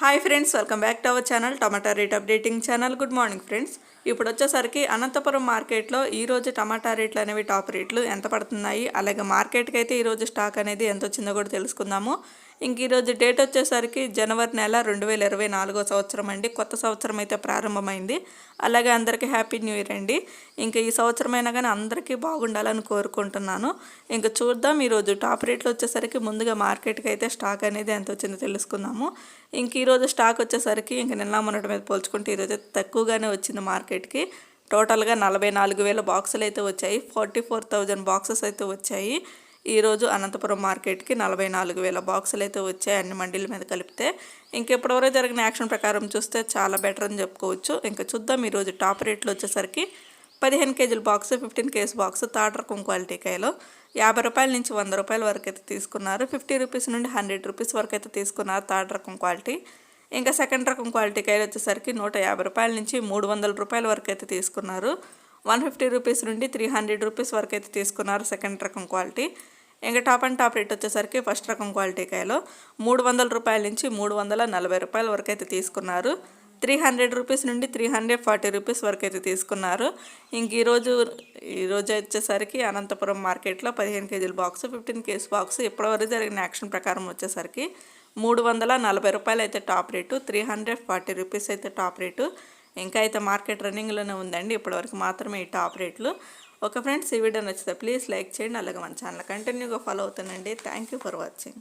Hi friends welcome back to our channel tomato rate updating channel. Good morning friends. ఇప్పుడు వచ్చేసరికి అనంతపురం మార్కెట్లో ఈరోజు టమాటా రేట్లు అనేవి టాప్ రేట్లు. ఎంత పడుతున్నాయి? అలాగే మార్కెట్కి అయితే ఈరోజు స్టాక్ అనేది ఎంత వచ్చిందో కూడా తెలుసుకుందాము. ఇంక ఈరోజు డేట్ వచ్చేసరికి జనవరి నెల రెండు వేల ఇరవై నాలుగో సంవత్సరం అండి. కొత్త సంవత్సరం అయితే ప్రారంభమైంది. అలాగే అందరికీ హ్యాపీ న్యూ ఇయర్ అండి. ఇంకా ఈ సంవత్సరమైనా కానీ అందరికీ బాగుండాలని కోరుకుంటున్నాను. ఇంకా చూద్దాం ఈరోజు టాప్ రేట్లు వచ్చేసరికి ముందుగా మార్కెట్కి అయితే స్టాక్ అనేది ఎంత వచ్చిందో తెలుసుకుందాము. ఇంక ఈరోజు స్టాక్ వచ్చేసరికి ఇంక నిన్న మొన్నటి మీద పోల్చుకుంటే ఈరోజు తక్కువగానే వచ్చింది మార్కెట్కి. టోటల్గా నలభై నాలుగు వేల బాక్సులు అయితే వచ్చాయి. ఫార్టీ ఫోర్ థౌజండ్ బాక్సెస్ అయితే వచ్చాయి. ఈరోజు అనంతపురం మార్కెట్కి నలభై నాలుగు వేల బాక్సులు అయితే వచ్చాయి అన్ని మండీల మీద కలిపితే. ఇంకెప్పటివరకు జరిగిన యాక్షన్ ప్రకారం చూస్తే చాలా బెటర్ అని చెప్పుకోవచ్చు. ఇంకా చూద్దాం ఈరోజు టాప్ రేట్లు వచ్చేసరికి పదిహేను కేజీల box fifteen KG box third రకం క్వాలిటీ కాయలు. యాభై రూపాయల నుంచి వంద రూపాయల వరకు అయితే తీసుకున్నారు. ఫిఫ్టీ రూపీస్ నుండి హండ్రెడ్ రూపీస్ వరకు అయితే తీసుకున్నారు థర్డ్ రకం క్వాలిటీ. ఇంకా సెకండ్ రకం క్వాలిటీ కాయలు వచ్చేసరికి నూట యాభై రూపాయల నుంచి మూడు వందల రూపాయల వరకు అయితే తీసుకున్నారు. వన్ ఫిఫ్టీ రూపీస్ నుండి త్రీ హండ్రెడ్ రూపీస్ వరకు అయితే తీసుకున్నారు సెకండ్ రకం క్వాలిటీ. ఇంకా టాప్ అండ్ టాప్ రేట్ వచ్చేసరికి ఫస్ట్ రకం క్వాలిటీ కాయలు మూడు వందల రూపాయల నుంచి మూడు వందల నలభై రూపాయల వరకు అయితే తీసుకున్నారు. త్రీ హండ్రెడ్ రూపీస్ నుండి త్రీ హండ్రెడ్ ఫార్టీ రూపీస్ వరకు అయితే తీసుకున్నారు. ఇంక ఈరోజు ఈరోజు వచ్చేసరికి అనంతపురం మార్కెట్లో పదిహేను కేజీల బాక్స్ ఫిఫ్టీన్ కేజీ బాక్స్ ఇప్పటివరకు జరిగిన యాక్షన్ ప్రకారం వచ్చేసరికి మూడు వందల నలభై రూపాయలు అయితే top rate three hundred forty rupees అయితే టాప్ రేటు. ఇంకా అయితే మార్కెట్ రన్నింగ్లోనే ఉందండి. ఇప్పటివరకు మాత్రమే ఈ టాప్ రేట్లు. ఒక ఫ్రెండ్స్ ఈ వీడియో నచ్చితే ప్లీజ్ లైక్ చేయండి అలాగే మన ఛానల్ కంటిన్యూగా ఫాలో అవుతానండి థ్యాంక్ యూ ఫర్ వాచింగ్